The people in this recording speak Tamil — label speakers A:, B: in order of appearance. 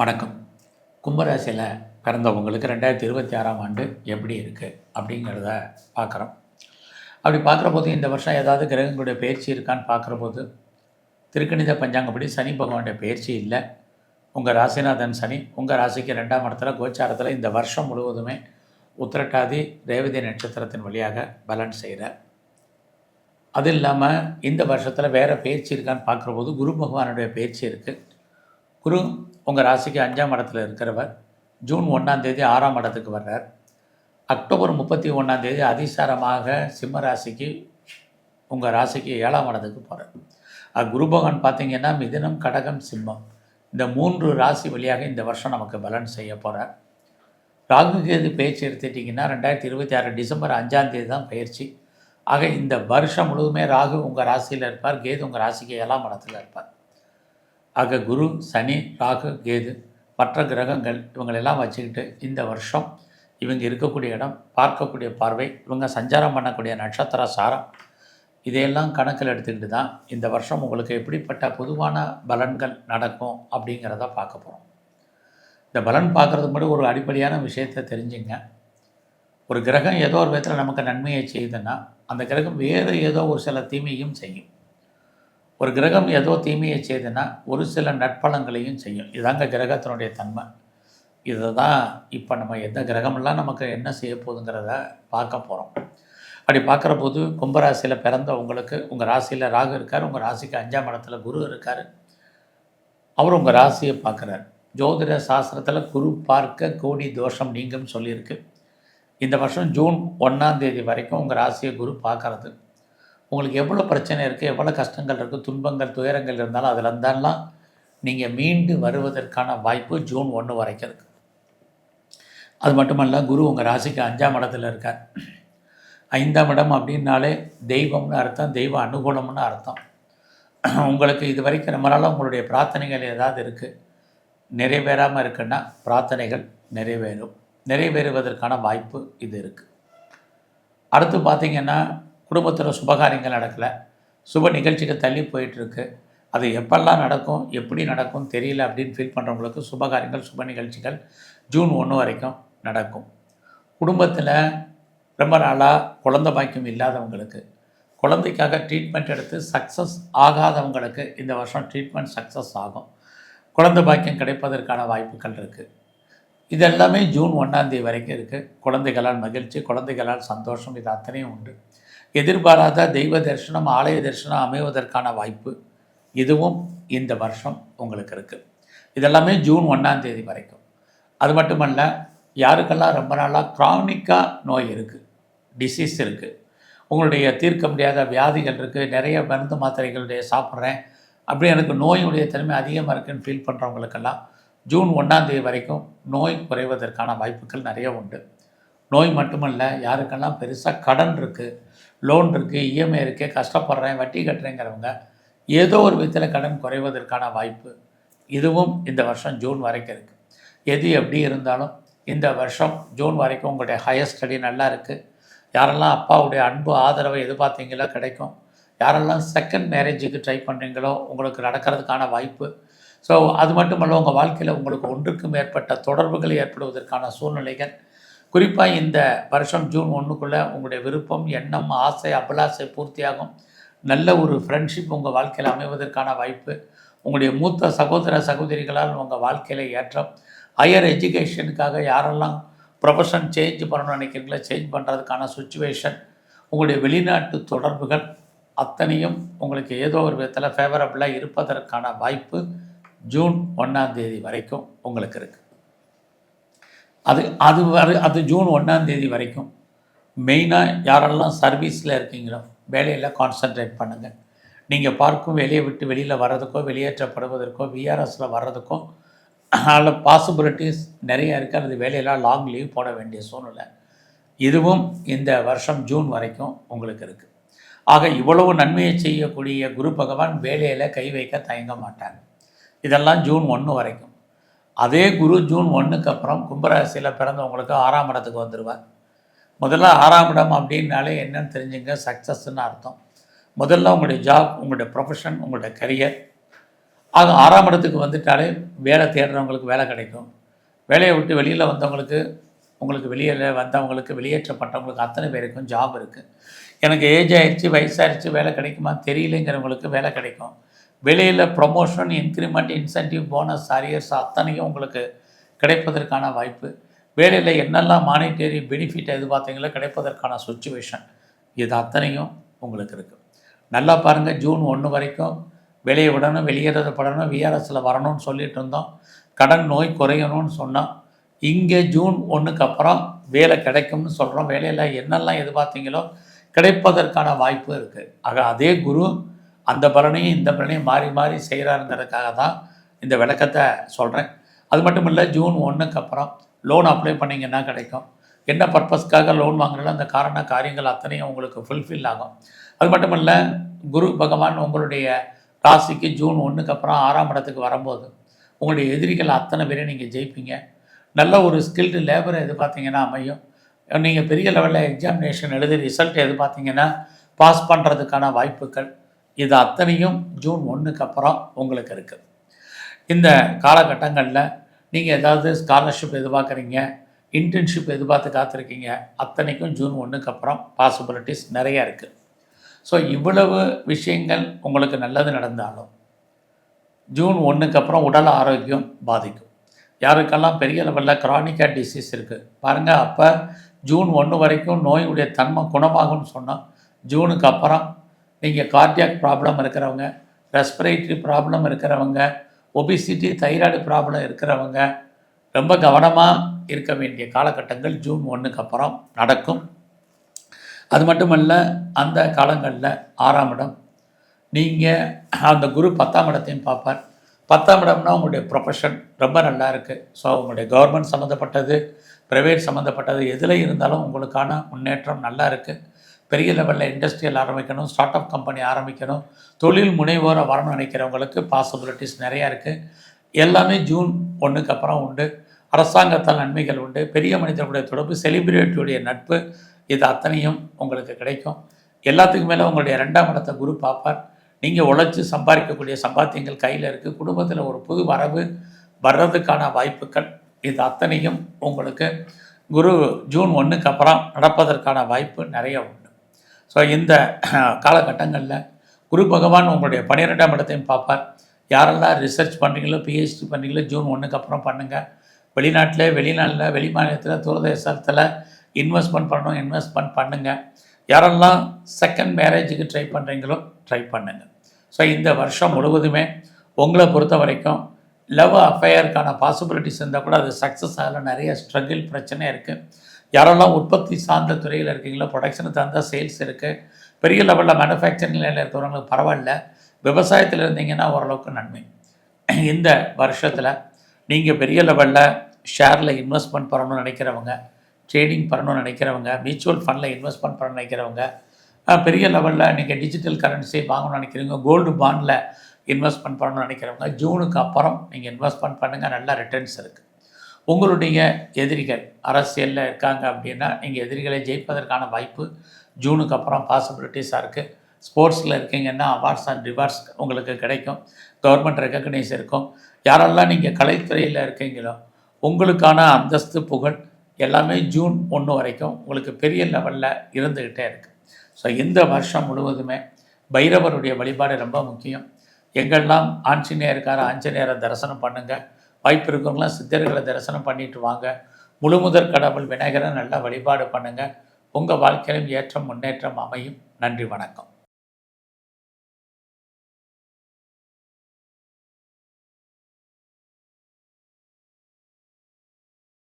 A: வணக்கம். கும்பராசியில் பிறந்தவங்களுக்கு ரெண்டாயிரத்தி இருபத்தி ஆறாம் ஆண்டு எப்படி இருக்குது அப்படிங்கிறத பார்க்குறோம். அப்படி பார்க்குற போது இந்த வருஷம் ஏதாவது கிரகங்களுடைய பயிற்சி இருக்கான்னு பார்க்குற போது திருக்கணித பஞ்சாங்கப்படி சனி பகவானுடைய பயிற்சி இல்லை. உங்கள் ராசிநாதன் சனி உங்கள் ராசிக்கு ரெண்டாம் இடத்துல கோச்சாரத்தில் இந்த வருஷம் முழுவதுமே உத்திரட்டாதி ரேவதி நட்சத்திரத்தின் வழியாக பலன் செய்கிறார் அது இல்லாமல் இந்த வருஷத்தில் வேறு பயிற்சி இருக்கான்னு பார்க்குற போது குரு பகவானுடைய பயிற்சி இருக்குது குரு உங்கள் ராசிக்கு அஞ்சாம் இடத்துல இருக்கிறவர் ஜூன் ஒன்றாம் தேதி ஆறாம் இடத்துக்கு வர்றார். அக்டோபர் முப்பத்தி ஒன்றாம் தேதி அதிசாரமாக சிம்ம ராசிக்கு உங்கள் ராசிக்கு ஏழாம் இடத்துக்கு போகிறார் அது குரு பகவான் பார்த்தீங்கன்னா மிதினம் கடகம் சிம்மம். இந்த மூன்று ராசி வழியாக இந்த வருஷம் நமக்கு பலன் செய்ய போகிறார் ராகு கேது பயிற்சி எடுத்துட்டிங்கன்னா ரெண்டாயிரத்தி இருபத்தி ஆறு டிசம்பர் அஞ்சாம் தேதி தான் பயிற்சி. ஆக இந்த வருஷம் முழுவதுமே ராகு உங்கள் ராசியில் இருப்பார் கேது உங்கள் ராசிக்கு ஏழாம் இடத்துல இருப்பார். ஆக குரு சனி ராகு கேது மற்ற கிரகங்கள் இவங்களெல்லாம் வச்சுக்கிட்டு இந்த வருஷம் இவங்க இருக்கக்கூடிய இடம் பார்க்கக்கூடிய பார்வை இவங்க சஞ்சாரம் பண்ணக்கூடிய நட்சத்திர சாரம் இதையெல்லாம் கணக்கில் எடுத்துக்கிட்டு தான் இந்த வருஷம் உங்களுக்கு எப்படிப்பட்ட பொதுவான பலன்கள் நடக்கும் அப்படிங்கிறத பார்க்க போகிறோம் இந்த பலன் பார்க்குறதுக்கு முன்னாடி ஒரு அடிப்படையான விஷயத்தை தெரிஞ்சுங்க. ஒரு கிரகம் ஏதோ ஒரு விதத்தில் நமக்கு நன்மையை செய்யுதுன்னா அந்த கிரகம் வேறு ஏதோ ஒரு சில தீமையும் செய்யும். ஒரு கிரகம் ஏதோ தீமையை செய்துன்னா ஒரு சில நட்பலங்களையும் செய்யும். இதாங்க கிரகத்தினுடைய தன்மை. இதை தான் இப்போ நம்ம எந்த கிரகமெல்லாம் நமக்கு என்ன செய்ய போகுதுங்கிறத பார்க்க போகிறோம் அப்படி பார்க்குற போது கும்பராசியில் பிறந்த உங்களுக்கு உங்கள் ராசியில் ராகு இருக்கார் உங்கள் ராசிக்கு அஞ்சாம் இடத்துல குரு இருக்கார். அவர் உங்கள் ராசியை பார்க்குறார். ஜோதிட சாஸ்திரத்தில் குரு பார்க்க கோடி தோஷம் நீங்கும் சொல்லியிருக்கு. இந்த வருஷம் ஜூன் ஒன்றாம் தேதி வரைக்கும் உங்கள் ராசியை குரு பார்க்கறது. உங்களுக்கு எவ்வளோ பிரச்சனை இருக்குது எவ்வளோ கஷ்டங்கள் இருக்குது துன்பங்கள் துயரங்கள் இருந்தாலும் அதில் இருந்தாலாம் நீங்கள் மீண்டு வருவதற்கான வாய்ப்பு ஜூன் ஒன்று வரைக்கும் இருக்குது அது மட்டுமல்ல குரு உங்கள் ராசிக்கு அஞ்சாம் இடத்துல இருக்கார். ஐந்தாம் இடம் அப்படின்னாலே தெய்வம்னு அர்த்தம் தெய்வ அனுகூலம்னு அர்த்தம். உங்களுக்கு இது வரைக்கும் நம்மளால் உங்களுடைய பிரார்த்தனைகள் ஏதாவது இருக்குது நிறைவேறாமல் இருக்குன்னா பிரார்த்தனைகள் நிறைவேறும். நிறைவேறுவதற்கான வாய்ப்பு இது இருக்குது அடுத்து பார்த்திங்கன்னா குடும்பத்தில் சுபகாரியங்கள் நடக்கலை. சுப நிகழ்ச்சிகள் தள்ளி போயிட்டுருக்கு. அது எப்பெல்லாம் நடக்கும் எப்படி நடக்கும் தெரியல அப்படின்னு ஃபீல் பண்ணுறவங்களுக்கு சுபகாரியங்கள் சுப நிகழ்ச்சிகள் ஜூன் ஒன்று வரைக்கும் நடக்கும். குடும்பத்தில் ரொம்ப நாளாக குழந்த பாக்கியம் இல்லாதவங்களுக்கு குழந்தைக்காக ட்ரீட்மெண்ட் எடுத்து சக்ஸஸ் ஆகாதவங்களுக்கு இந்த வருஷம் ட்ரீட்மெண்ட் சக்ஸஸ் ஆகும். குழந்தை பாக்கியம் கிடைப்பதற்கான வாய்ப்புகள் இருக்குது இதெல்லாமே ஜூன் ஒன்றாந்தேதி வரைக்கும் இருக்குது குழந்தைகளால் மகிழ்ச்சி குழந்தைகளால் சந்தோஷம் இது அத்தனையும் உண்டு. எதிர்பாராத தெய்வ தரிசனம் ஆலய தரிசனம் அமைவதற்கான வாய்ப்பு இதுவும் இந்த வருஷம் உங்களுக்கு இருக்குது இதெல்லாமே ஜூன் ஒன்றாம் தேதி வரைக்கும். அது மட்டுமல்ல யாருக்கெல்லாம் ரொம்ப நாளாக க்ரானிக்காக நோய் இருக்குது டிசீஸ் இருக்குது உங்களுடைய தீர்க்க முடியாத வியாதிகள் இருக்குது நிறைய மருந்து மாத்திரைகளுடைய சாப்பிட்றேன் அப்படி எனக்கு நோயுடைய தன்மை அதிகமாக இருக்குன்னு ஃபீல் பண்ணுறவங்களுக்கெல்லாம் ஜூன் ஒன்றாம் தேதி வரைக்கும் நோய் குறைவதற்கான வாய்ப்புகள் நிறைய உண்டு. நோய் மட்டுமல்ல யாருக்கெல்லாம் பெருசாக கடன் இருக்குது லோன் இருக்குது இஎம்ஐ இருக்குது கஷ்டப்படுறேன் வட்டி கட்டுறேங்கிறவங்க ஏதோ ஒரு விதத்தில் கடன் குறைவதற்கான வாய்ப்பு இதுவும் இந்த வருஷம் ஜூன் வரைக்கும் இருக்குது எது எப்படி இருந்தாலும் இந்த வருஷம் ஜூன் வரைக்கும் உங்களுடைய ஹையர் ஸ்டடி நல்லா இருக்குது யாரெல்லாம் அப்பாவுடைய அன்பு ஆதரவை எதிர்பார்த்தீங்களோ கிடைக்கும். யாரெல்லாம் செகண்ட் மேரேஜுக்கு ட்ரை பண்ணுறீங்களோ உங்களுக்கு நடக்கிறதுக்கான வாய்ப்பு. ஸோ அது மட்டுமல்ல உங்கள் வாழ்க்கையில் உங்களுக்கு ஒன்றுக்கு மேற்பட்ட தொடர்புகள் ஏற்படுவதற்கான சூழ்நிலைகள் குறிப்பாக இந்த வருஷம் ஜூன் ஒன்றுக்குள்ளே உங்களுடைய விருப்பம் எண்ணம் ஆசை அபிலாசை பூர்த்தியாகும். நல்ல ஒரு ஃப்ரெண்ட்ஷிப் உங்கள் வாழ்க்கையில் அமைவதற்கான வாய்ப்பு. உங்களுடைய மூத்த சகோதர சகோதரிகளால் உங்கள் வாழ்க்கையில் ஏற்றம். ஹையர் எஜுகேஷனுக்காக யாரெல்லாம் ப்ரொஃபஷன் சேஞ்ச் பண்ணணும்னு நினைக்கிறீங்களோ சேஞ்ச் பண்ணுறதுக்கான சுச்சுவேஷன் உங்களுடைய வெளிநாட்டு தொடர்புகள் அத்தனையும் உங்களுக்கு ஏதோ ஒரு விதத்தில் ஃபேவரபுளாக இருப்பதற்கான வாய்ப்பு ஜூன் ஒன்றாம் தேதி வரைக்கும் உங்களுக்கு இருக்குது அது அது வரை அது ஜூன் ஒன்றாம் தேதி வரைக்கும். மெயினாக யாரெல்லாம் சர்வீஸில் இருக்கீங்களோ வேலையில் கான்சன்ட்ரேட் பண்ணுங்கள் நீங்கள் பார்க்கும் வெளியே விட்டு வெளியில் வர்றதுக்கோ வெளியேற்றப்படுவதற்கோ விஆர்எஸில் வர்றதுக்கோ அதில் பாசிபிலிட்டிஸ் நிறைய இருக்குது அது வேலையெல்லாம் லாங் லீவ் போட வேண்டிய சூழ்நிலை. இதுவும் இந்த வருஷம் ஜூன் வரைக்கும் உங்களுக்கு இருக்குது ஆக இவ்வளவு நன்மையை செய்யக்கூடிய குரு பகவான் வேலையில் கை வைக்க தயங்க மாட்டாங்க இதெல்லாம் ஜூன் ஒன்று வரைக்கும். அதே குரு ஜூன் ஒன்றுக்கு அப்புறம் கும்பராசியில் பிறந்தவங்களுக்கு ஆறாம் இடத்துக்கு வந்துடுவார் முதல்ல ஆறாம் இடம் அப்படின்னாலே என்னன்னு தெரிஞ்சுங்க சக்ஸஸ்ன்னு அர்த்தம். முதல்ல உங்களுடைய ஜாப் உங்களுடைய ப்ரொஃபஷன் உங்களுடைய கரியர் ஆக ஆறாம் இடத்துக்கு வந்துட்டாலே வேலை தேடுறவங்களுக்கு வேலை கிடைக்கும். வேலையை விட்டு வெளியில் வந்தவங்களுக்கு உங்களுக்கு வெளியில் வந்தவங்களுக்கு வெளியேற்றப்பட்டவங்களுக்கு அத்தனை பேருக்கும் ஜாப் இருக்குது எனக்கு ஏஜ் ஆயிடுச்சு வயசாகிடுச்சு வேலை கிடைக்குமா தெரியலைங்கிறவங்களுக்கு வேலை கிடைக்கும். வெளியில் promotion increment incentive bonus arrears அத்தனையும் உங்களுக்கு கிடைப்பதற்கான வாய்ப்பு. வேலையில் என்னெல்லாம் மானிட்டரி பெனிஃபிட் எதிர்பார்த்தீங்களோ கிடைப்பதற்கான சுச்சுவேஷன் இது அத்தனையும் உங்களுக்கு இருக்குது நல்லா பாருங்கள் ஜூன் ஒன்று வரைக்கும் வெளியே விடணும் வெளியேறப்படணும் விஆர்எஸில் வரணும்னு சொல்லிட்டு இருந்தோம். கடன் நோய் குறையணும்னு சொன்னோம் இங்கே ஜூன் ஒன்றுக்கு அப்புறம் வேலை கிடைக்கும்னு சொல்கிறோம் வேலையில் என்னெல்லாம் எதிர்பார்த்தீங்களோ கிடைப்பதற்கான வாய்ப்பு இருக்குது ஆக அதே குரு அந்த பலனையும் இந்த பலனையும் மாறி மாறி செய்கிறாருங்கிறதுக்காக தான் இந்த விளக்கத்தை சொல்கிறேன் அது மட்டும் இல்லை ஜூன் ஒன்றுக்கு அப்புறம் லோன் அப்ளை பண்ணிங்கன்னா கிடைக்கும்? என்ன பர்பஸ்க்காக லோன் வாங்குறதோ அந்த காரண காரியங்கள் அத்தனையும் உங்களுக்கு ஃபுல்ஃபில் ஆகும். அது மட்டும் இல்லை குரு பகவான் உங்களுடைய ராசிக்கு ஜூன் ஒன்றுக்கு அப்புறம் ஆறாம் இடத்துக்கு வரும்போது உங்களுடைய எதிரிகள் அத்தனை பேரையும் நீங்கள் ஜெயிப்பீங்க. நல்ல ஒரு ஸ்கில்டு லேபரை எதிர்பார்த்தீங்கன்னா அமையும். நீங்கள் பெரிய லெவலில் எக்ஸாமினேஷன் எழுதி ரிசல்ட் எதிர்பார்த்தீங்கன்னா பாஸ் பண்ணுறதுக்கான வாய்ப்புகள் இது அத்தனையும் ஜூன் ஒன்றுக்கு அப்புறம் உங்களுக்கு இருக்குது இந்த காலகட்டங்களில் நீங்கள் ஏதாவது ஸ்காலர்ஷிப் எதிர்பார்க்குறீங்க இன்டர்ன்ஷிப் எதிர்பார்த்து காத்திருக்கீங்க அத்தனைக்கும் ஜூன் ஒன்றுக்கு அப்புறம் பாசிபிலிட்டிஸ் நிறைய இருக்குது ஸோ இவ்வளவு விஷயங்கள் உங்களுக்கு நல்லது நடந்தாலும் ஜூன் ஒன்றுக்கு அப்புறம் உடல் ஆரோக்கியம் பாதிக்கும். யாருக்கெல்லாம் பெரிய லெவலில் க்ரானிக்காக டிசீஸ் இருக்குது பாருங்கள் அப்போ ஜூன் ஒன்று வரைக்கும் நோயுடைய தன்மை குணமாகும்னு சொன்னால் ஜூனுக்கு அப்புறம் நீங்கள் கார்டியாக் ப்ராப்ளம் இருக்கிறவங்க ரெஸ்பிரேட்டரி ப்ராப்ளம் இருக்கிறவங்க ஒபிசிட்டி தைராய்டு ப்ராப்ளம் இருக்கிறவங்க ரொம்ப கவனமாக இருக்க வேண்டிய காலகட்டங்கள் ஜூன் ஒன்றுக்கு அப்புறம் நடக்கும். அது மட்டுமல்ல அந்த காலங்களில் ஆறாம் இடம். நீங்கள் அந்த குரு பத்தாம் இடத்தையும் பார்ப்பார். பத்தாம் இடம்னா உங்களுடைய ப்ரொஃபஷன் ரொம்ப நல்லா இருக்குது ஸோ உங்களுடைய கவர்மெண்ட் சம்மந்தப்பட்டது ப்ரைவேட் சம்மந்தப்பட்டது எதில் இருந்தாலும் உங்களுக்கான முன்னேற்றம் நல்லா இருக்குது பெரிய லெவலில் இண்டஸ்ட்ரியல் ஆரம்பிக்கணும் ஸ்டார்ட் அப் கம்பெனி ஆரம்பிக்கணும் தொழில் முனைவோரை வரணும்னு நினைக்கிறவங்களுக்கு பாசிபிலிட்டிஸ் நிறையா இருக்குது எல்லாமே ஜூன் ஒன்றுக்கு அப்புறம் உண்டு. அரசாங்கத்தால் நன்மைகள் உண்டு. பெரிய மனிதர்களுடைய தொடர்பு செலிபிரிட்டியுடைய நட்பு இது அத்தனையும் உங்களுக்கு கிடைக்கும். எல்லாத்துக்கும் மேலே உங்களுடைய ரெண்டாம் இடத்தை குரு பார்ப்பார். நீங்கள் உழைச்சி சம்பாதிக்கக்கூடிய சம்பாத்தியங்கள் கையில் இருக்குது குடும்பத்தில் ஒரு புது வரவு வர்றதுக்கான வாய்ப்புகள் இது அத்தனையும் உங்களுக்கு குரு ஜூன் ஒன்றுக்கு அப்புறம் நடப்பதற்கான வாய்ப்பு நிறைய உண்டு. ஸோ இந்த காலகட்டங்களில் குரு பகவான் உங்களுடைய பன்னிரெண்டாம் இடத்தையும் பார்ப்பார். யாரெல்லாம் ரிசர்ச் பண்ணுறீங்களோ பிஹெச்டி பண்ணுறீங்களோ ஜூன் ஒன்றுக்கு அப்புறம் பண்ணுங்கள் வெளிநாட்டில் வெளிநாட்டில் வெளி மாநிலத்தில் தூரதேசத்தில் இன்வெஸ்ட்மெண்ட் பண்ணணும் இன்வெஸ்ட்மெண்ட் பண்ணுங்கள் யாரெல்லாம் செகண்ட் மேரேஜுக்கு ட்ரை பண்ணுறீங்களோ ட்ரை பண்ணுங்கள் ஸோ இந்த வருஷம் முழுவதுமே உங்களை பொறுத்த வரைக்கும் லவ் அஃபையருக்கான பாசிபிலிட்டிஸ் இருந்தால் கூட அது சக்ஸஸ் ஆகல. நிறைய ஸ்ட்ரகிள் பிரச்சனை இருக்குது யாரெல்லாம் உற்பத்தி சார்ந்த துறையில் இருக்கீங்களோ ப்ரொடக்ஷனுக்கு தகுந்த சேல்ஸ் இருக்குது பெரிய லெவலில் மேனுஃபேக்சரிங் நிலையில் இருக்கிறவங்களுக்கு பரவாயில்ல. விவசாயத்தில் இருந்தீங்கன்னா ஓரளவுக்கு நன்மை. இந்த வருஷத்தில் நீங்கள் பெரிய லெவலில் ஷேரில் இன்வெஸ்ட்மெண்ட் பண்ணணும்னு நினைக்கிறவங்க ட்ரேடிங் பண்ணணும்னு நினைக்கிறவங்க மியூச்சுவல் ஃபண்டில் இன்வெஸ்ட்மெண்ட் பண்ண நினைக்கிறவங்க பெரிய லெவலில் நீங்கள் டிஜிட்டல் கரன்சி வாங்கணும்னு நினைக்கிறீங்க கோல்டு பாண்டில் இன்வெஸ்ட்மெண்ட் பண்ணணும்னு நினைக்கிறவங்க ஜூனுக்கு அப்புறம் நீங்கள் இன்வெஸ்ட்மெண்ட் பண்ணுங்கள் நல்லா ரிட்டர்ன்ஸ் இருக்குது உங்களுடைய எதிரிகள் அரசியலில் இருக்காங்க அப்படின்னா நீங்கள் எதிரிகளை ஜெயிப்பதற்கான வாய்ப்பு ஜூனுக்கு அப்புறம் பாசிபிலிட்டிஸாக இருக்குது ஸ்போர்ட்ஸில் இருக்கீங்கன்னா அவார்ட்ஸ் அண்ட் ரிவார்ட்ஸ் உங்களுக்கு கிடைக்கும். கவர்மெண்ட் ரெக்கக்னைஸ் இருக்கும். யாரெல்லாம் நீங்கள் கலைத்துறையில் இருக்கீங்களோ உங்களுக்கான அந்தஸ்து புகழ் எல்லாமே ஜூன் ஒன்று வரைக்கும் உங்களுக்கு பெரிய லெவலில் இருந்துக்கிட்டே இருக்குது ஸோ இந்த வருஷம் முழுவதுமே பைரவருடைய வழிபாடு ரொம்ப முக்கியம். எங்கெல்லாம் ஆஞ்சநேயருக்கார ஆஞ்சநேயரை தரிசனம் பண்ணுங்கள் வாய்ப்பு இருக்கவங்களாம் சித்தர்களை தரிசனம் பண்ணிட்டு வாங்க. முழுமுதற் கடவுள் விநாயகரை நல்லா வழிபாடு பண்ணுங்கள் உங்கள் வாழ்க்கையிலும் ஏற்றம் முன்னேற்றம் அமையும். நன்றி வணக்கம்.